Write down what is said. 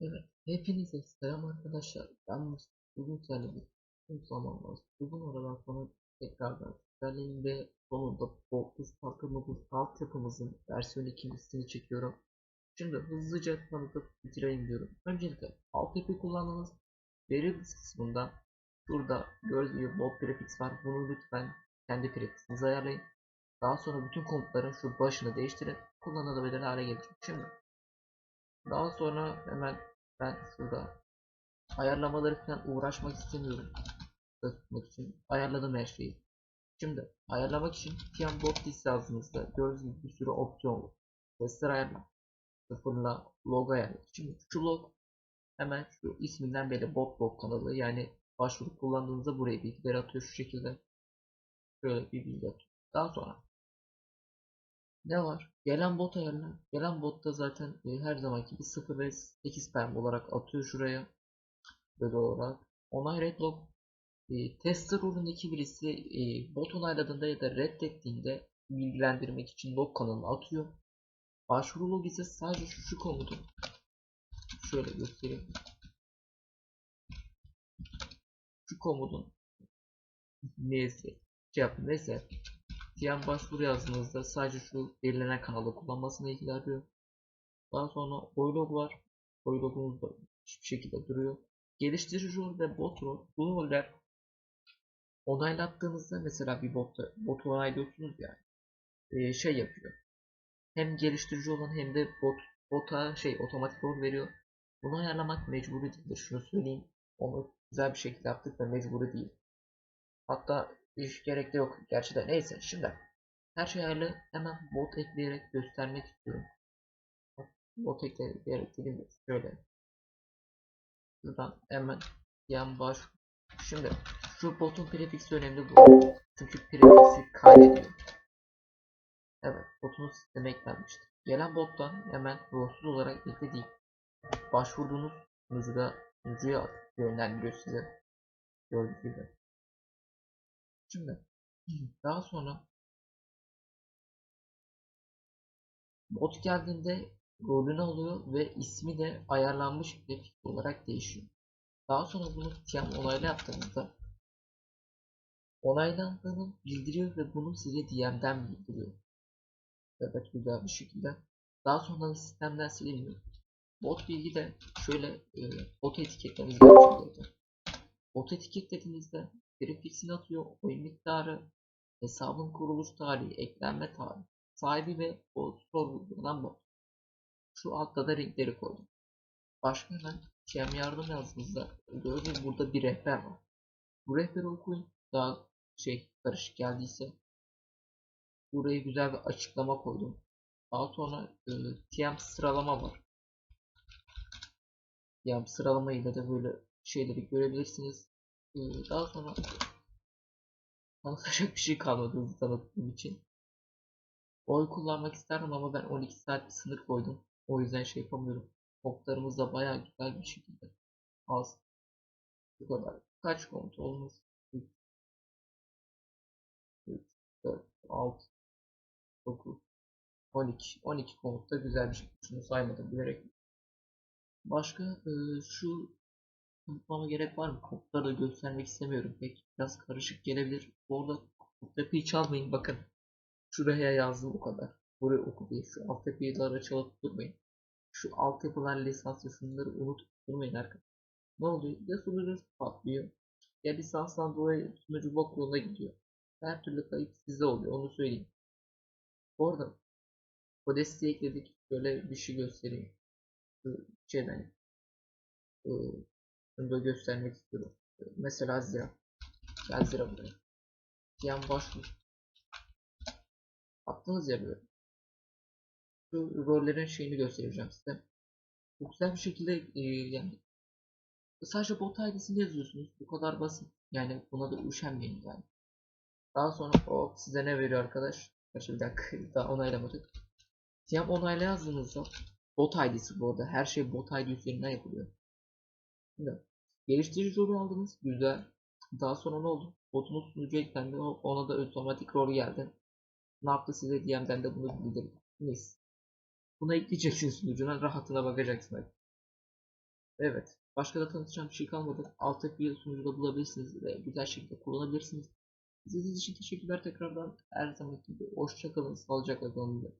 Evet, hepinize selam arkadaşlar. Ben Mustafa. Bugün bir uzun zamanlar, uzun aradan sonra tekrardan sizlerleyim ve sonunda Fortress takımımız altyapımızın versiyon ikincisini çekiyorum. Şimdi hızlıca tanıtıp bitireyim diyorum. Öncelikle altyapı kullandığınız veri kısmında şurada gördüğünüz gibi prefix var. Bunu lütfen kendi prefixinize ayarlayın. Daha sonra bütün komutların şu başını değiştirin. Kullanılabilir hale getirin. Şimdi daha sonra hemen ben şurada ayarlamaları falan uğraşmak istemiyorum. Tutmak için ayarladım her şeyi. Şimdi ayarlamak için TM bot list yazdığınızda gördüğünüz gibi bir sürü opsiyon var. Testler ayarla. Sıfırla log ayarla. Şimdi şu log hemen şu isminden beri bot log kanalı yani başvurup kullandığınızda buraya bilgileri atıyor şu şekilde. Şöyle bir bilgi atıyor. Daha sonra ne var? Gelen bot ayarla. Gelen botta zaten e, her zamanki gibi 0 ve 8 perm olarak atıyor şuraya. Böyle olarak. Onay red log. E, tester rolündeki birisi e, bot onayladığında ya da reddettiğinde bilgilendirmek için log kanalına atıyor. Başvuru log ise sadece şu, şu komutu. Şöyle göstereyim. Şu komutun neyse şey yapın neyse TM başvuru yazdığınızda sadece şu belirlenen kanalı kullanmasını ilgili arıyor. Daha sonra oylog var. Oylogumuz da hiçbir şekilde duruyor. Geliştirici rol ve bot rol. Bu roller onaylattığınızda mesela bir bot onaylıyorsunuz yani e, şey yapıyor. Hem geliştirici olan hem de bot bota şey otomatik rol veriyor. Bunu ayarlamak mecburi değildir. Şunu söyleyeyim. Onu güzel bir şekilde yaptık ve mecburi değil. Hatta hiç gerek de yok. Gerçi de neyse şimdi her şey ayarlı hemen bot ekleyerek göstermek istiyorum. Bot ekleyerek dediğim gibi şöyle. Şuradan hemen yan baş. Şimdi şu botun prefiksi önemli bu. Çünkü prefiksi kaydediyor. Evet botunuz sisteme eklenmiştir. Gelen bottan hemen ruhsuz olarak eklediğim başvurduğunuz sunucuda sunucuya yönlendiriyor size. Gördüğünüz gibi. Şimdi daha sonra bot geldiğinde rolünü alıyor ve ismi de ayarlanmış grafik olarak değişiyor. Daha sonra bunu TM onayla yaptığınızda onaylandığını bildiriyor ve bunu size DM'den bildiriyor. Evet güzel bir şekilde. Daha sonra sistemden siliniyor. Bot bilgi de şöyle e, bot etiketlemeniz gerekiyor. Bot etiketlediğinizde Grafisini atıyor. Oyun miktarı, hesabın kuruluş tarihi, eklenme tarihi, sahibi ve o sorgulanan bot. Şu altta da renkleri koydum. Başka hemen TM yardım yazdığınızda gördüğünüz burada bir rehber var. Bu rehberi okuyun. Daha şey karışık geldiyse buraya güzel bir açıklama koydum. Daha sonra e, TM sıralama var. TM sıralama ile de böyle şeyleri görebilirsiniz. Ee, daha sonra anlatacak bir şey kalmadı hızlı tanıttığım için. Oy kullanmak isterdim ama ben 12 saat bir sınır koydum. O yüzden şey yapamıyorum. Toplarımız da baya güzel bir şekilde az. Bu kadar. Kaç komut olmuş? 3, 3, 4, 6, 9, 12. 12 komut da güzel bir şekilde. Şunu saymadım bilerek. Başka e, şu unutmama gerek var mı? Kodları da göstermek istemiyorum. Pek biraz karışık gelebilir. Bu arada altyapıyı çalmayın. Bakın. Şuraya yazdım o kadar. Buraya oku diye. Şu altyapıları çalıp durmayın. Şu altyapılar lisanslı şunları unutup durmayın arkadaşlar. Ne oluyor? Ya sunucu patlıyor. Ya lisansdan dolayı sunucu bok gidiyor. Her türlü kayıp sizde oluyor. Onu söyleyeyim. Bu arada Codes'i ekledik. Böyle bir şey göstereyim. Şeyden bunu da göstermek istiyorum. Mesela Azira. Azira buraya. Yan başvur. Attınız ya böyle. Şu rollerin şeyini göstereceğim size. Çok güzel bir şekilde e, yani sadece bot ID'sini yazıyorsunuz. Bu kadar basit. Yani buna da üşenmeyin yani. Daha sonra o size ne veriyor arkadaş? Gerçi bir dakika daha onaylamadık. Siyam onayla yazdığınızda bot ID'si bu arada. Her şey bot ID üzerinden yapılıyor. Şimdi geliştirici rolü aldınız. Güzel. Daha sonra ne oldu? Botunuz sunucu eklendi. Ona da otomatik rol geldi. Ne yaptı size DM'den de bunu bildirdi. Mis. Buna ekleyeceksin sunucuna. Rahatına bakacaksın. Evet. Başka da tanıtacağım bir şey kalmadı. Alttaki sunucuda bulabilirsiniz ve güzel şekilde kullanabilirsiniz. İzlediğiniz için teşekkürler tekrardan. Her zamanki gibi hoşçakalın, sağlıcakla kalın.